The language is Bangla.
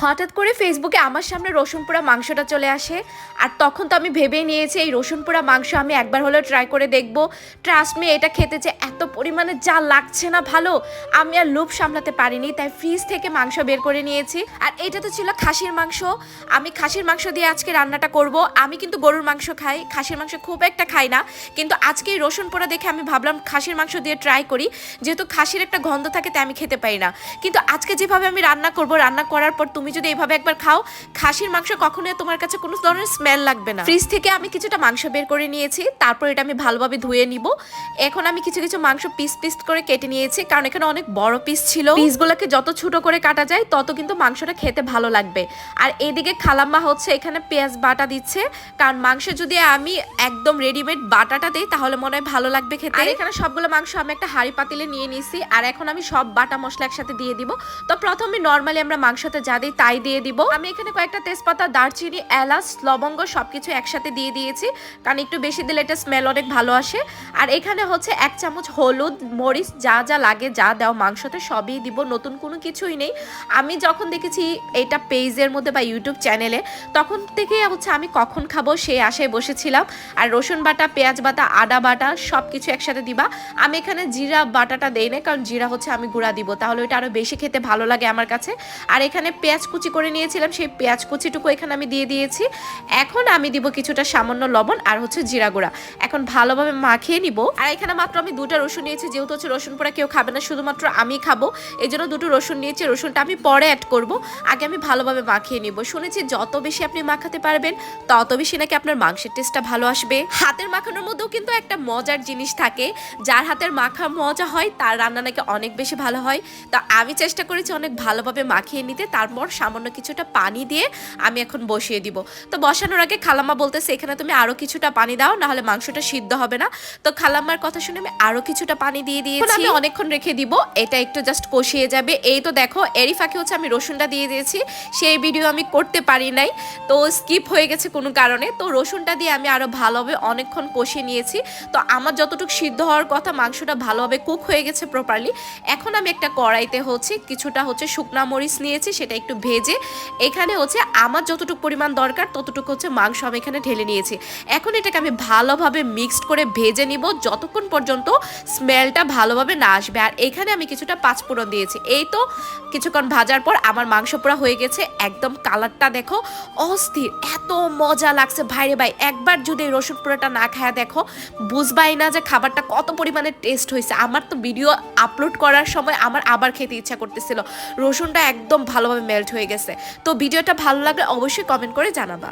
হঠাৎ করে ফেসবুকে আমার সামনে রসুন পোড়া মাংসটা চলে আসে। আর তখন তো আমি ভেবেই নিয়েছি, এই রসুন পোড়া মাংস আমি একবার হলেও ট্রাই করে দেখব। ট্রাস্ট মি এটা খেতে যে এত পরিমাণে যা লাগছে না ভালো, আমি আর লোভ সামলাতে পারিনি, তাই ফ্রিজ থেকে মাংস বের করে নিয়েছি। আর এটা তো ছিল খাসির মাংস। আমি খাসির মাংস দিয়ে আজকে রান্নাটা করব। আমি কিন্তু গরুর মাংস খাই, খাসির মাংস খুব একটা খাই না। কিন্তু আজকে রসুন পোড়া দেখে আমি ভাবলাম খাসির মাংস দিয়ে ট্রাই করি। যেহেতু খাসির একটা গন্ধ থাকে, তাই আমি খেতে পারি না। কিন্তু আজকে যেভাবে আমি রান্না করব, রান্না করার পর তুমি যদি এইভাবে একবার খাও, খাসির মাংস কখনোই তোমার কাছে কোনো ধরনের স্মেল লাগবে না। ফ্রিজ থেকে আমি কিছুটা মাংস বের করে নিয়েছি, তারপর এটা আমি ভালোভাবে ধুয়ে নিব। এখন আমি কিছু কিছু মাংস পিস পিস করে কেটে নিয়েছি। কারণ এখানে অনেক বড় পিস ছিল। পিসগুলোকে যত ছোট করে কাটা যায়, তত কিন্তু মাংসটা খেতে ভালো লাগবে। আর এদিকে খালাম্মা হচ্ছে এখানে পেঁয়াজ বাটা দিচ্ছে। কারণ মাংস যদি আমি একদম রেডিমেড বাটাটা দিই, তাহলে মনে হয় ভালো লাগবে খেতে। আর এখানে সবগুলো মাংস আমি একটা হাঁড়ি পাতিলে নিয়ে নিছি আর এখন আমি সব বাটা মশলা একসাথে দিয়ে দিব। তো প্রথমে নর্মালি আমরা মাংসতে যা দিই, তাই দিয়ে দিব। আমি এখানে কয়েকটা তেজপাতা, দারচিনি, এলাচ, লবঙ্গ সবকিছু একসাথে দিয়ে দিয়েছি। কারণ একটু বেশি দিলে এটা স্মেল অনেক ভালো আসে। আর এখানে হচ্ছে এক চামচ হলুদ, মরিচ, যা যা লাগে, যা দেওয়া মাংসতে সবই দিব, নতুন কোনো কিছুই নেই। আমি যখন দেখেছি এটা পেজের মধ্যে বা ইউটিউব চ্যানেলে, তখন থেকে হচ্ছে আমি কখন খাব সেই আশায় বসেছিলাম। আর রসুন বাটা, পেঁয়াজ বাটা, আদা বাটা সব কিছু একসাথে দিবা। আমি এখানে জিরা বাটাটা দেই না কারণ জিরা হচ্ছে আমি গুঁড়া দিব, তাহলে ওইটা আরও বেশি খেতে ভালো লাগে আমার কাছে। আর এখানে পেঁয়াজ কুচি করে নিয়েছিলাম, সেই পেঁয়াজ কুচিটুকু এখানে আমি দিয়ে দিয়েছি। এখন আমি দিব কিছুটা সামান্য লবণ আর হচ্ছে জিরা গুঁড়া। এখন ভালোভাবে মাখিয়ে নিব। আর এখানে মাত্র আমি দুটো রসুন নিয়েছি, যেহেতু হচ্ছে রসুন পোড়া কেউ খাবে না, শুধুমাত্র আমি খাব। এই জন্য দুটো রসুন নিয়েছি, রসুনটা আমি পরে অ্যাড করব। আগে আমি ভালোভাবে মাখিয়ে নিব। শুনেছি যত বেশি আপনি মাখাতে পারবেন, তত বেশি নাকি আপনার মাংসের টেস্টটা ভালো আসবে। হাতের মাখানোর মধ্যেও কিন্তু একটা মজার জিনিস থাকে। যার হাতের মাখা মজা হয়, তার রান্না নাকি অনেক বেশি ভালো হয়। তো আমি চেষ্টা করেছি অনেক ভালোভাবে মাখিয়ে নিতে। তারপর সামান্য কিছুটা পানি দিয়ে আমি এখন বসিয়ে দিব। তো বসানোর আগে খালাম্মা বলতেছে, এখানে তুমি আরও কিছুটা পানি দাও, নাহলে মাংসটা সিদ্ধ হবে না। তো খালাম্মার কথা শুনে আমি আরও কিছুটা পানি দিয়ে দিয়েছি। আমি অনেকক্ষণ রেখে দিব, এটা একটু জাস্ট কষিয়ে যাবে। এই তো দেখো, এরই ফাঁকে হচ্ছে আমি রসুনটা দিয়ে দিয়েছি, সেই ভিডিও আমি করতে পারি নাই, তো স্কিপ হয়ে গেছে কোনো কারণে। তো রসুনটা দিয়ে আমি আরও ভালোভাবে অনেকক্ষণ কষিয়ে নিয়েছি। তো আমার যতটুকু সিদ্ধ হওয়ার কথা, মাংসটা ভালোভাবে কুক হয়ে গেছে প্রপারলি এখন আমি একটা কড়াইতে হচ্ছে, কিছুটা হচ্ছে শুকনা মরিচ নিয়েছি, সেটা একটু ভেজে, এখানে হচ্ছে আমার যতটুকু পরিমাণ দরকার, ততটুকু হচ্ছে মাংস আমি এখানে ঢেলে নিয়েছি। এখন এটাকে আমি ভালোভাবে মিক্সড করে ভেজে নিব, যতক্ষণ পর্যন্ত স্মেলটা ভালোভাবে না আসবে। আর এখানে আমি কিছুটা পাঁচফোড়ন দিয়েছি। এই তো কিছুক্ষণ ভাজার পর আমার মাংস পোড়া হয়ে গেছে। একদম কালারটা দেখো অস্থির, এত মজা লাগছে। ভাইরে ভাই, একবার যদি রসুন পোড়াটা না খায়া দেখো, বুঝবাই না যে খাবারটা কত পরিমাণে টেস্ট হয়েছে। আমার তো ভিডিও আপলোড করার সময় আমার আবার খেতে ইচ্ছা করতেছিল। রসুনটা একদম ভালোভাবে মেল্ট হয়ে গেছে। তো ভিডিওটা ভালো লাগলে অবশ্যই কমেন্ট করে জানাবা।